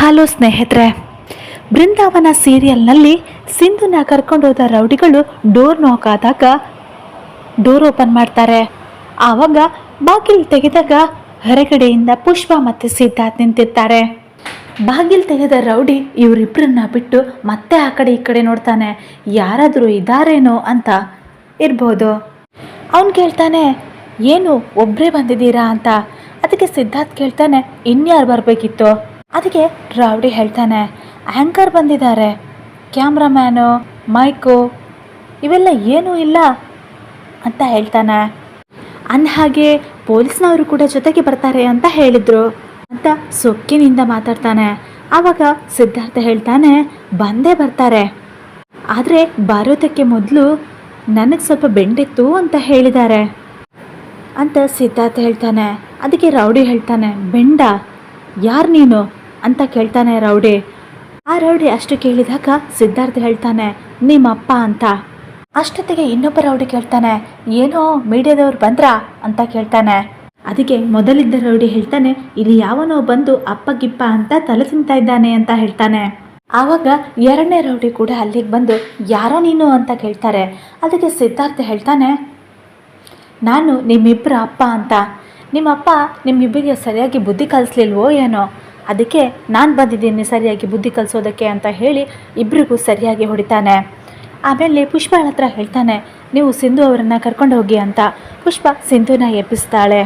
Hello ಸ್ನೇಹಿತರೆ, ಬೃಂದಾವನ ಸೀರಿಯಲ್ನಲ್ಲಿ ಸಿಂಧುನ ಕರ್ಕೊಂಡೋದ ರೌಡಿಗಳು ಡೋರ್ ನಾಕ್ ಆದಾಗ ಡೋರ್ ಓಪನ್ ಮಾಡ್ತಾರೆ. ಆವಾಗ ಬಾಗಿಲು ತೆಗೆದಾಗ ಹೊರಗಡೆಯಿಂದ ಪುಷ್ಪ ಮತ್ತು ಸಿದ್ಧಾರ್ಥ್ ನಿಂತಿರ್ತಾರೆ. ಬಾಗಿಲು ತೆಗೆದ ರೌಡಿ ಇವರಿಬ್ಬರನ್ನ ಬಿಟ್ಟು ಮತ್ತೆ ಆ ಕಡೆ ಈ ಕಡೆ ನೋಡ್ತಾನೆ. ಯಾರಾದರೂ ಇದ್ದಾರೇನೋ ಅಂತ ಇರ್ಬೋದು. ಅವನು ಕೇಳ್ತಾನೆ, ಏನು ಒಬ್ಬರೇ ಬಂದಿದ್ದೀರಾ? ಅಂತ. ಅದಕ್ಕೆ ಸಿದ್ಧಾರ್ಥ್ ಕೇಳ್ತಾನೆ, ಇನ್ಯಾರು ಬರಬೇಕಿತ್ತು? ಅದಕ್ಕೆ ರೌಡಿ ಹೇಳ್ತಾನೆ ಆ್ಯಂಕರ್ ಬಂದಿದ್ದಾರೆ, ಕ್ಯಾಮ್ರಾಮ್ಯಾನು, ಮೈಕು, ಇವೆಲ್ಲ ಏನೂ ಇಲ್ಲ ಅಂತ ಹೇಳ್ತಾನೆ. ಅಂದಹಾಗೆ ಪೊಲೀಸ್ನವರು ಕೂಡ ಜೊತೆಗೆ ಬರ್ತಾರೆ ಅಂತ ಹೇಳಿದ್ರು ಅಂತ ಸೊಕ್ಕಿನಿಂದ ಮಾತಾಡ್ತಾನೆ. ಆವಾಗ ಸಿದ್ಧಾರ್ಥ ಹೇಳ್ತಾನೆ, ಬಂದೇ ಬರ್ತಾರೆ. ಆದರೆ ಬರೋದಕ್ಕೆ ಮೊದಲು ನನಗೆ ಸ್ವಲ್ಪ ಬೆಂಡಿತ್ತು ಅಂತ ಹೇಳಿದ್ದಾರೆ ಅಂತ ಸಿದ್ಧಾರ್ಥ ಹೇಳ್ತಾನೆ. ಅದಕ್ಕೆ ರೌಡಿ ಹೇಳ್ತಾನೆ, ಬೆಂಡ, ಯಾರು ನೀನು? ಅಂತ ಕೇಳ್ತಾನೆ ರೌಡಿ. ಆ ರೌಡಿ ಅಷ್ಟು ಕೇಳಿದಾಗ ಸಿದ್ಧಾರ್ಥ ಹೇಳ್ತಾನೆ ನಿಮ್ಮಪ್ಪ ಅಂತ. ಅಷ್ಟೊತ್ತಿಗೆ ಇನ್ನೊಬ್ಬ ರೌಡಿ ಕೇಳ್ತಾನೆ, ಏನೋ ಮೀಡಿಯಾದವ್ರು ಬಂದ್ರಾ? ಅಂತ ಕೇಳ್ತಾನೆ. ಅದಕ್ಕೆ ಮೊದಲಿದ್ದ ರೌಡಿ ಹೇಳ್ತಾನೆ, ಇಲ್ಲಿ ಯಾವನೋ ಬಂದು ಅಪ್ಪ, ಗಿಪ್ಪ ಅಂತ ತಲೆ ತಿಂತಾ ಇದ್ದಾನೆ ಅಂತ ಹೇಳ್ತಾನೆ. ಆವಾಗ ಎರಡನೇ ರೌಡಿ ಕೂಡ ಅಲ್ಲಿಗೆ ಬಂದು, ಯಾರೋ ನೀನು? ಅಂತ ಕೇಳ್ತಾರೆ. ಅದಕ್ಕೆ ಸಿದ್ಧಾರ್ಥ ಹೇಳ್ತಾನೆ, ನಾನು ನಿಮ್ಮಿಬ್ಬರ ಅಪ್ಪ ಅಂತ. ನಿಮ್ಮಪ್ಪ ನಿಮ್ಮಿಬ್ಬರಿಗೆ ಸರಿಯಾಗಿ ಬುದ್ಧಿ ಕಲಿಸ್ಲಿಲ್ವೋ ಏನೋ? ಅದಕ್ಕೆ ನಾನು ಬಂದಿದ್ದೀನಿ ಸರಿಯಾಗಿ ಬುದ್ಧಿ ಕಲಿಸೋದಕ್ಕೆ ಅಂತ ಹೇಳಿ ಇಬ್ಬರಿಗೂ ಸರಿಯಾಗಿ ಹೊಡಿತಾನೆ. ಆಮೇಲೆ ಪುಷ್ಪಳ ಹತ್ರ ಹೇಳ್ತಾನೆ, ನೀವು ಸಿಂಧು ಅವರನ್ನು ಕರ್ಕೊಂಡು ಹೋಗಿ ಅಂತ. ಪುಷ್ಪ ಸಿಂಧುನ ಎಬ್ಬಿಸ್ತಾಳೆ.